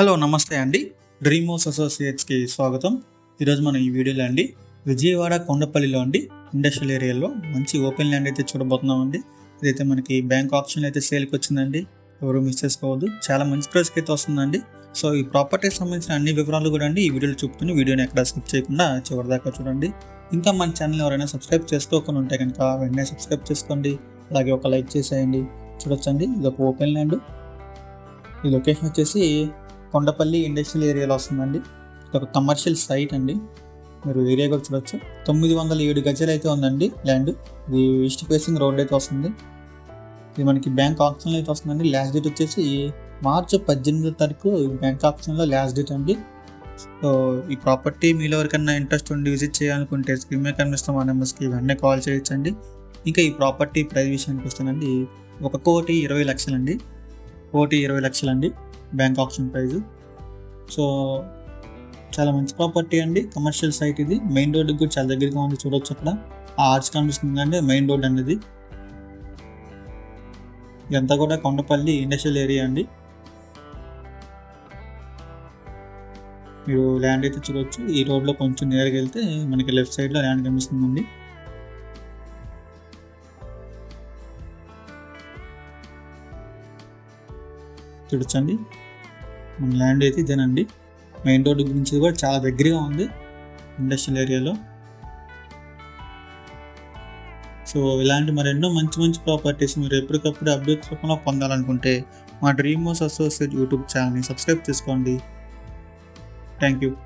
Hello నమస్తే అండి. డ్రీమోస్ అసోసియేట్స్కి స్వాగతం. ఈరోజు మనం ఈ వీడియోలో అండి విజయవాడ కొండపల్లిలో అండి ఇండస్ట్రియల్ ఏరియాలో మంచి ఓపెన్ ల్యాండ్ అయితే చూడబోతున్నాం అండి ఇదైతే మనకి బ్యాంక్ ఆప్షన్ అయితే సేల్కి వచ్చిందండి. ఎవరు మిస్ చేసుకోవద్దు. చాలా మంచి ప్రైస్కి అయితే వస్తుందండి. సో ఈ ప్రాపర్టీకి సంబంధించిన అన్ని వివరాలు కూడా అండి ఈ వీడియోలో చూపుతుంది వీడియోని ఎక్కడ స్కిప్ చేయకుండా చివరిదాకా చూడండి. ఇంకా మన ఛానల్ ఎవరైనా సబ్స్క్రైబ్ చేసుకోకుండా ఉంటే కనుక వెంటనే సబ్స్క్రైబ్ చేసుకోండి. అలాగే ఒక లైక్ చేసేయండి. చూడొచ్చండి. ఇది ఒక ఓపెన్ ల్యాండ్ ఈ లొకేషన్ వచ్చేసి కొండపల్లి ఇండస్ట్రియల్ ఏరియాలో వస్తుందండి. ఇది ఒక కమర్షియల్ సైట్ అండి. మీరు ఏరియా కూడా చూడొచ్చు. తొమ్మిది వందల ఏడు గజాలు అయితే ఉందండి ల్యాండ్. ఇది ఈస్ట్ ఫేసింగ్ రోడ్ అయితే వస్తుంది. ఇది మనకి బ్యాంక్ ఆప్షన్ అయితే వస్తుందండి. లాస్ట్ డేట్ వచ్చేసి మార్చి పద్దెనిమిదో తారీఖు బ్యాంక్ ఆప్షన్లో లాస్ట్ డేట్ అండి. సో ఈ ప్రాపర్టీ మీలో ఎవరికైనా ఇంట్రెస్ట్ ఉండి విజిట్ చేయాలనుకుంటే స్క్రీన్ మీద కనిపిస్తాం మా నెంబర్స్కి ఇవన్నీ కాల్ చేయొచ్చండి. ఇంకా ఈ ప్రాపర్టీ ప్రైస్ విషయానికి వస్తానండి ఒక కోటి ఇరవై లక్షలండి. కోటి ఇరవై లక్షలండి. Bank option price. సో చాలా మంచి ప్రాపర్టీ అండి. కమర్షియల్ సైట్ ఇది. మెయిన్ రోడ్కి కూడా చాలా దగ్గరగా ఉంది. చూడొచ్చు అక్కడ. ఆ ఆర్చ్ కనిపిస్తుంది అండి మెయిన్ రోడ్ అనేది. ఇదంతా కూడా కొండపల్లి ఇండస్ట్రియల్ ఏరియా అండి. మీరు ల్యాండ్ అయితే చూడొచ్చు. ఈ రోడ్లో కొంచెం నేరుగా వెళ్తే మనకి లెఫ్ట్ సైడ్లో ల్యాండ్ కనిపిస్తుందండి. చూడొచ్చండి. మన ల్యాండ్ అయితే ఇదేనండి. మెయిన్ రోడ్డు గురించి కూడా చాలా దగ్గరగా ఉంది. ఇండస్ట్రియల్ ఏరియాలో. సో ఇలాంటి మరెన్నో మంచి మంచి ప్రాపర్టీస్ మీరు ఎప్పటికప్పుడు అప్డేట్స్ రూపంలో పొందాలనుకుంటే మా డ్రీమ్ హౌస్ అసోసియేట్ యూట్యూబ్ ఛానల్ని సబ్స్క్రైబ్ చేసుకోండి. Thank you.